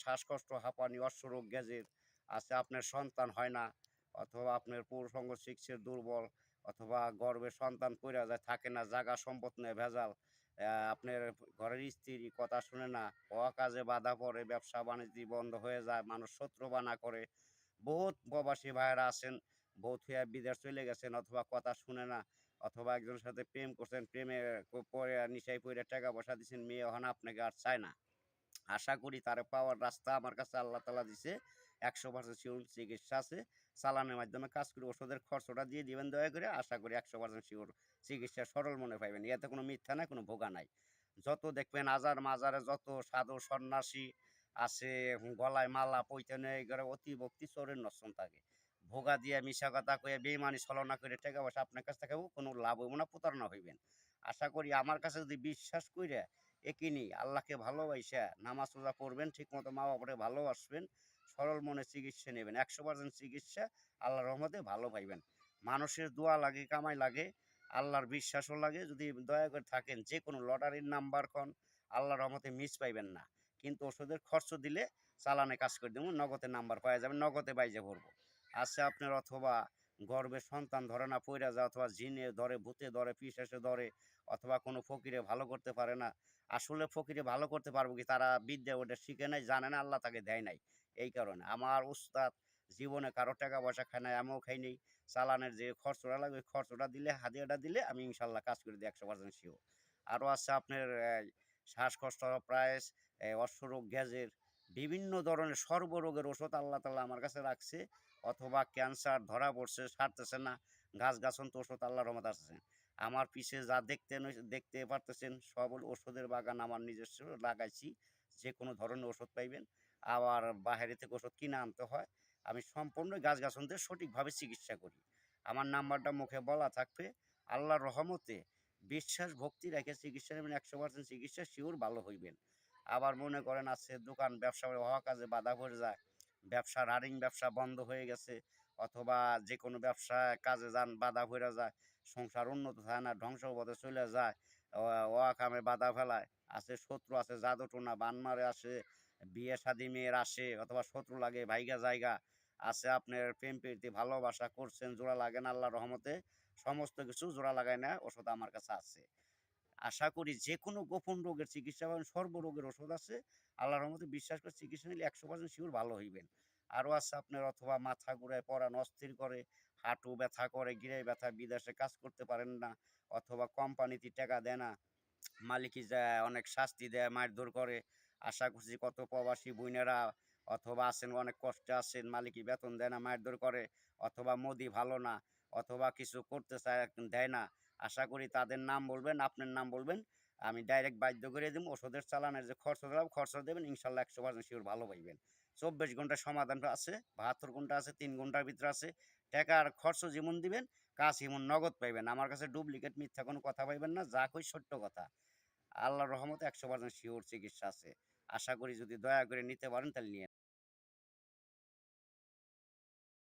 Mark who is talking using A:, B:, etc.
A: শ্বাসকষ্ট, হাঁপানি অশ্বরোগ গ্যাজের আছে, আপনার সন্তান হয় না, অথবা আপনার পুরুষঙ্গ শিক্ষের দুর্বল, অথবা গর্ভে সন্তান পড়ে যায়, থাকে না, জাগা সম্পদ নেই ভেজাল আপনার ঘরের স্ত্রী কথা শুনে না কাজে বাধা পড়ে, ব্যবসা বাণিজ্য বন্ধ হয়ে যায়, মানুষ শত্রু বানা করে, বহুত প্রবাসী ভাইয়েরা আছেন, বহুত হইয়া বিদেশ চলে গেছেন, অথবা কথা শুনে না, অথবা একজনের সাথে প্রেম করছেন, প্রেমে পরে নিশাই পরে টাকা পয়সা দিচ্ছেন মেয়ে হন, আপনাকে আর চায় না। আশা করি তার পাওয়ার রাস্তা আমার কাছে আল্লাহ তালা দিছে। একশো পার্সেন্ট শিওর চিকিৎসা আছে। চালানের মাধ্যমে কাজ করে ওষুধের খরচটা দিয়ে দিবেন দয়া করে। আশা করি একশো পার্সেন্ট শিওর চিকিৎসা সরল মনে পাইবেন। এতে কোনো মিথ্যা নাই, কোনো ভোগা নাই। যত দেখবেন আজার মাজারে যত সাধু সন্ন্যাসী আছে গলায় মালা পৈতনে করে অতি ভক্তি চোরের নষ্টন থাকে। ভোগা দিয়ে মিশা কথা কয়ে বেইমানি ছলনা করে টাকা পয়সা আপনার কাছ থেকে কোনো লাভ হইব না, প্রতারণা হইবেন। আশা করি আমার কাছে যদি বিশ্বাস করে একিনি আল্লাহকে ভালোবাসা, নামাজ রোজা পড়বেন ঠিক মতো মা বাবারে ভালোবাসবেন, সরল মনে চিকিৎসা নেবেন। একশো পার্সেন্ট চিকিৎসা আল্লাহর রহমতে ভালো পাইবেন। মানুষের দোয়া লাগে, কামাই লাগে, আল্লাহর বিশ্বাসও লাগে। যদি দয়া করে থাকেন যে কোনো লটারির নাম্বার খন আল্লাহর রহমতে মিস পাইবেন না। কিন্তু ওষুধের খরচ দিলে চালানে কাজ করে দেবো নগদের নাম্বার পাওয়া যাবে, নগদে বাইজে ভরবো। আছে আপনার অথবা গর্ভে সন্তান ধরে না, পইরা যায় অথবা জিনে ধরে, ভূতে ধরে পিসাসে ধরে, অথবা কোনো ফকিরে ভালো করতে পারে না। আসলে ফকিরে ভালো করতে পারব কি তারা বিদ্যা ওটা শিখে নাই, জানে না, আল্লাহ তাকে দেয় নাই। এই কারণে আমার উস্তাদ জীবনে কারও টাকা পয়সা খায় নাই, আমিও খাই নেই। চালানের যে খরচটা লাগে, ওই খরচটা দিলে, হাদিয়াটা দিলে আমি ইনশাল্লাহ কাজ করে দিই একশো পার্সেন্ট শিওর আরও আছে আপনার শ্বাসকষ্ট প্রায় অশ্বরোগ গ্যাজের বিভিন্ন ধরনের সর্বরোগের ওষুধ আল্লাহ তালা আমার কাছে রাখছে। অথবা ক্যান্সার, ধরা পড়ছে, সারতেছে না, গাছ গাছন্ত ওষুধ আল্লাহ রহমত আসছে আমার পিছে যা দেখতে দেখতে পারতেছেন, সব ওষুধের বাগান আমার নিজস্ব লাগাইছি। যে কোনো ধরনের ওষুধ পাইবেন। আবার বাইরে থেকে ওষুধ কিনে আনতে হয়। আমি সম্পূর্ণ গাছ গাছনদের সঠিকভাবে চিকিৎসা করি। আমার নাম্বারটা মুখে বলা থাকবে। আল্লাহর রহমতে বিশ্বাস, ভক্তি রেখে চিকিৎসা নেবেন, একশো পার্সেন্ট চিকিৎসা শিওর ভালো হইবেন। আবার মনে করেন আছে দোকান ব্যবসা হওয়া কাজে বাধা পড়ে যায়। ব্যবসা রানিং ব্যবসা বন্ধ হয়ে গেছে অথবা যে কোনো ব্যবসা কাজে যান, বাধা পড়ে যায়, সংসার উন্নত হয় না, ধ্বংস পথে চলে যায় ওয়া কামে বাধা ফেলায়। আছে শত্রু আছে, জাদু টোনা, বান মারে আসে, বিয়ে শাদি মেয়ের আসে অথবা শত্রু লাগে, ভাইগা জায়গা আছে, আপনার প্রেম প্রীতি, ভালোবাসা করছেন, জোড়া লাগে না আল্লাহ রহমতে, সমস্ত কিছু জোড়া লাগায় না ওষুধ আমার কাছে আছে। আশা করি যে কোনো গোপন রোগের চিকিৎসা পাবেন সর্বরোগের ওষুধ আছে, আল্লাহর রহমতে বিশ্বাস করে চিকিৎসা নিলে একশো পার্সেন্ট শিওর ভালো হইবেন। আরও আছে আপনার অথবা মাথা ঘুরায় পড়ান অস্থির করে, হাঁটু ব্যথা করে গিরে ব্যথা, বিদেশে কাজ করতে পারেন না, অথবা কোম্পানিতে টাকা দেয় না মালিকই যায় অনেক শাস্তি দেয় মারধর করে, আশা করছি কত প্রবাসী বইনেরা অথবা আছেন, অনেক কষ্টে আছেন, মালিকই বেতন দেয় না মারধর করে, অথবা মোদি ভালো না, অথবা কিছু করতে চায়, দেয় না আশা করি তাদের নাম বলবেন, আপনার নাম বলবেন, আমি ডাইরেক্ট বাধ্য করে দিব। ওষুধের চালানের যে খরচ দিলাম খরচ দেবেন, ইনশাল্লাহ একশো পার্সেন্ট শিওর ভালো পাইবেন। চব্বিশ ঘণ্টা সমাধান আছে, বাহাত্তর ঘণ্টা আছে, তিন ঘণ্টার ভিতরে আছে। টাকার খরচ যেমন দিবেন, কাজ এমন নগদ পাইবেন। আমার কাছে ডুপ্লিকেট মিথ্যা কোনো কথা পাইবেন না, যা কই সত্য কথা। আল্লাহর রহমতে একশো পার্সেন্ট শিওর চিকিৎসা আছে। আশা করি যদি দয়া করে নিতে পারেন, তাহলে নিয়ে